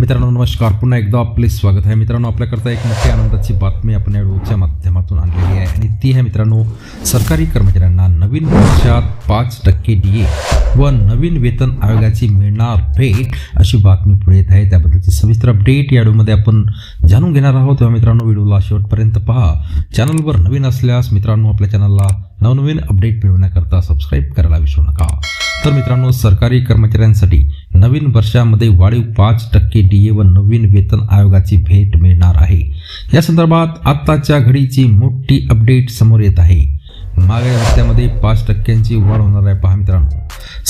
मित्रांनो नमस्कार. पुन्हा एकदा आपले स्वागत आहे. मित्रांनो आपल्याकरता एक मोठी आनंदाची बातमी आपण या व्हिडिओच्या माध्यमातून आणलेली आहे. आणि ती आहे मित्रांनो सरकारी कर्मचाऱ्यांना नवीन वर्षात पाच टक्के डी ए व नवीन वेतन आयोगाची मिळणार भेट अशी बातमी पुढे येत आहे. त्याबद्दलची सविस्तर अपडेट या व्हिडिओमध्ये आपण जाणून घेणार आहोत. तेव्हा मित्रांनो व्हिडिओला शेवटपर्यंत पहा. चॅनलवर नवीन असल्यास मित्रांनो आपल्या चॅनलला नवनवीन अपडेट मिळवण्याकरता सबस्क्राईब करायला विसरू नका. तर मित्रांनो सरकारी कर्मचाऱ्यांसाठी नवीन वर्षामध्ये वाढीव पाच टक्के डी ए व नवीन वेतन आयोगाची भेट मिळणार आहे. या संदर्भात आत्ताच्या घडीची मोठी अपडेट समोर येत आहे. मागील हप्त्यामध्ये पाच टक्क्यांची वाढ होणार आहे पहा मित्रांनो.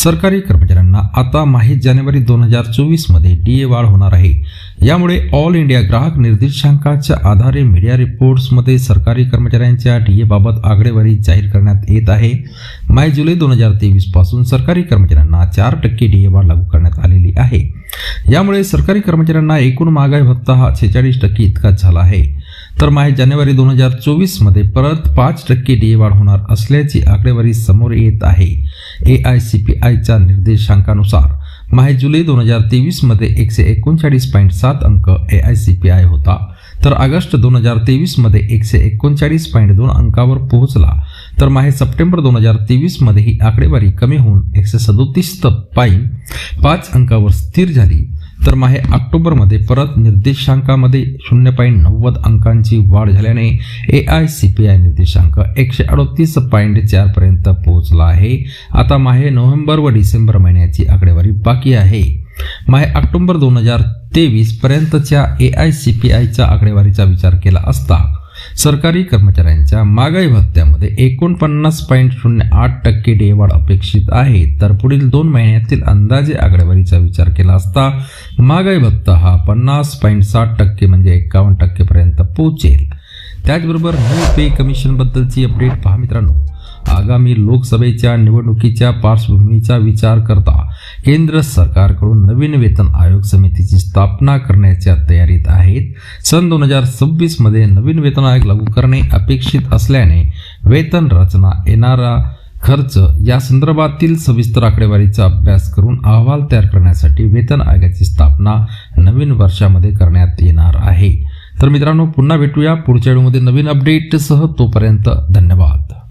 सरकारी कर्मचाऱ्यांना आता माहीत जानेवारी दोन हजार चोवीसमध्ये डी ए वाढ होणार आहे. यामुळे ऑल इंडिया ग्राहक निर्देशांकाच्या आधारे मीडिया रिपोर्ट्समध्ये सरकारी कर्मचाऱ्यांच्या डी एबाबत आकडेवारी जाहीर करण्यात येत आहे. माय जुलै दोन हजार तेवीसपासून सरकारी कर्मचाऱ्यांना चार टक्के डी ए वाढ लागू करण्यात आलेली आहे. यामुळे सरकारी कर्मचाऱ्यांना एकूण महागाई भत्ता हा छेचाळीस टक्के इतकाच झाला आहे. तर माहे जानेवारी दोन हजार चोवीसमध्ये परत पाच टक्के डी ए वाढ होणार असल्याची आकडेवारी समोर येत आहे. ए आय सी पी आयच्या निर्देशांकानुसार माहे जुलै दोन हजार तेवीसमध्ये एकशे एकोणचाळीस पॉईंट सात अंक A I C P I होता. तर ऑगस्ट दोन हजार तेवीसमध्ये एकशे एकोणचाळीस पॉईंट दोन अंकावर पोहोचला. तर माहे सप्टेंबर दोन हजार तेवीसमध्ये ही आकडेवारी कमी होऊन एकशे सदोतीस पॉईंट पाच अंकावर स्थिर झाली. तर माहे ऑक्टोबरमध्ये परत निर्देशांकामध्ये शून्य पॉईंट नव्वद अंकांची वाढ झाल्याने A I C P I निर्देशांक एकशे अडतीस पॉईंट चारपर्यंत पोहोचला आहे. आता माहे नोव्हेंबर व डिसेंबर महिन्याची आकडेवारी बाकी आहे. माहे ऑक्टोबर दोन हजार तेवीसपर्यंतच्या ए आय सी पी आयच्या आकडेवारीचा विचार केला असता सरकारी कर्मचाऱ्यांच्या महागाई भत्त्यामध्ये एकोणपन्नास पॉईंट शून्य आठ टक्के डेवाढ अपेक्षित आहे. तर पुढील दोन महिन्यातील अंदाजे आकडेवारीचा विचार केला असता महागाई भत्ता हा पन्नास पॉईंट साठ टक्के म्हणजे एकावन्न टक्केपर्यंत पोहोचेल. त्याचबरोबर न्यू पे कमिशनबद्दलची अपडेट पहा मित्रांनो. आगामी लोकसभेच्या निवडणुकीच्या पार्श्वभूमीचा विचार करता केंद्र सरकारकडून नवीन वेतन आयोग समितीची स्थापना करण्याच्या तयारीत आहेत. सन दोन हजार सव्वीसमध्ये नवीन वेतन आयोग लागू करणे अपेक्षित असल्याने वेतन रचना येणारा खर्च या संदर्भातील सविस्तर आकडेवारीचा अभ्यास करून अहवाल तयार करण्यासाठी वेतन आयोगाची स्थापना नवीन वर्षामध्ये करण्यात येणार आहे. तर मित्रांनो पुन्हा भेटूया पुढच्या व्हिडिओमध्ये नवीन अपडेटसह. तोपर्यंत धन्यवाद.